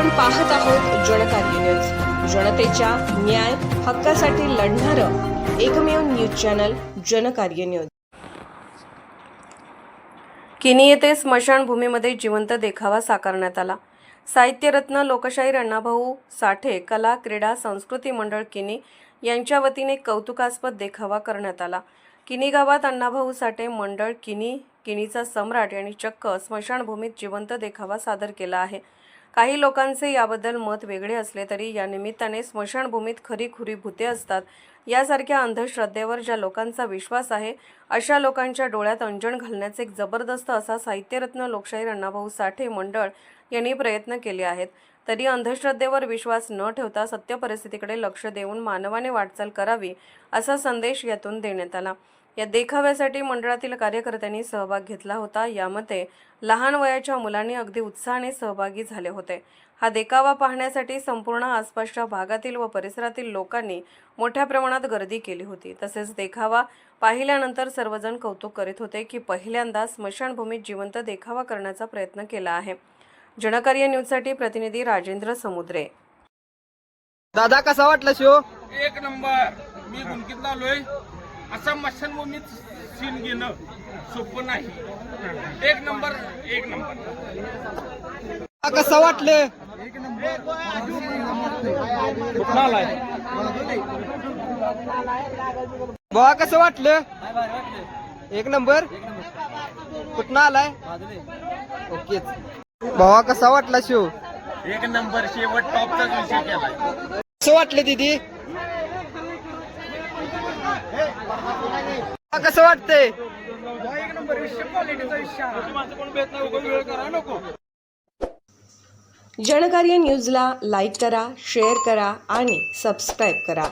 आपण पाहत आहोत जनकार्य न्यूज जनतेच्या न्याय हक्कासाठी लढणारं एकमेव न्यूज चॅनल जनकार्य न्यूज किनी येथे स्मशानभूमीमध्ये जिवंत देखावा साकारण्यात आला. साहित्यरत्न लोकशाहीर अण्णाभाऊ साठे कला क्रीडा संस्कृती मंडळ किनी यांच्या वतीने कौतुकास्पद देखावा करण्यात आला. किनी गावात अण्णाभाऊ साठे मंडळ किनी किनीचा सम्राट यांनी चक्क स्मशानभूमीत जिवंत देखावा सादर केला आहे. काही लोकांचे याबद्दल मत वेगळे असले तरी या निमित्ताने स्मशानभूमीत खरीखुरी भूते असतात. यासारख्या अंधश्रद्धेवर ज्या लोकांचा विश्वास आहे अशा लोकांच्या डोळ्यात अंजण घालण्याचे एक जबरदस्त असा साहित्यरत्न लोकशाहीर अण्णाभाऊ साठे मंडळ यांनी प्रयत्न केले आहेत. तरी अंधश्रद्धेवर विश्वास न ठेवता सत्य परिस्थितीकडे लक्ष देऊन मानवाने वाटचाल करावी असा संदेश यातून देण्यात आला. या देखाव्यासाठी मंडळातील कार्यकर्त्यांनी सहभाग घेतला होता. यामध्ये लहान वयाच्या मुलांनी अगदी उत्साहाने सहभागी झाले होते. हा देखावा पाहण्यासाठी संपूर्ण आसपासच्या भागातील व परिसरातील लोकांनी मोठ्या प्रमाणात गर्दी केली होती. तसेच देखावा पाहिल्यानंतर सर्वजण कौतुक करीत होते की पहिल्यांदा स्मशानभूमीत जिवंत देखावा करण्याचा प्रयत्न केला आहे. जनकार्य न्यूजसाठी प्रतिनिधी राजेंद्र समुद्रे. दादा कसा वाटला शो एक नंबर. मी गुंकीत आलोय. असा मशानभूमीत सीन घेणं सोपं नाही. एक नंबर एक नंबर कसा वाटलं? भावा कसं वाटलं? एक नंबर कुठं आलाय? ओकेच भावा कसा वाटला शो एक नंबर शेवट टॉपचाच विषय केलाय. कसं वाटलं दीदी? कसं वाटतंय? एक नंबर विषय क्वालिटीचा विषय माझं कोण भेट नाही उगा वेळ करा नको जनकार्य न्यूजला लाईक करा शेअर करा आणि सबस्क्राईब करा.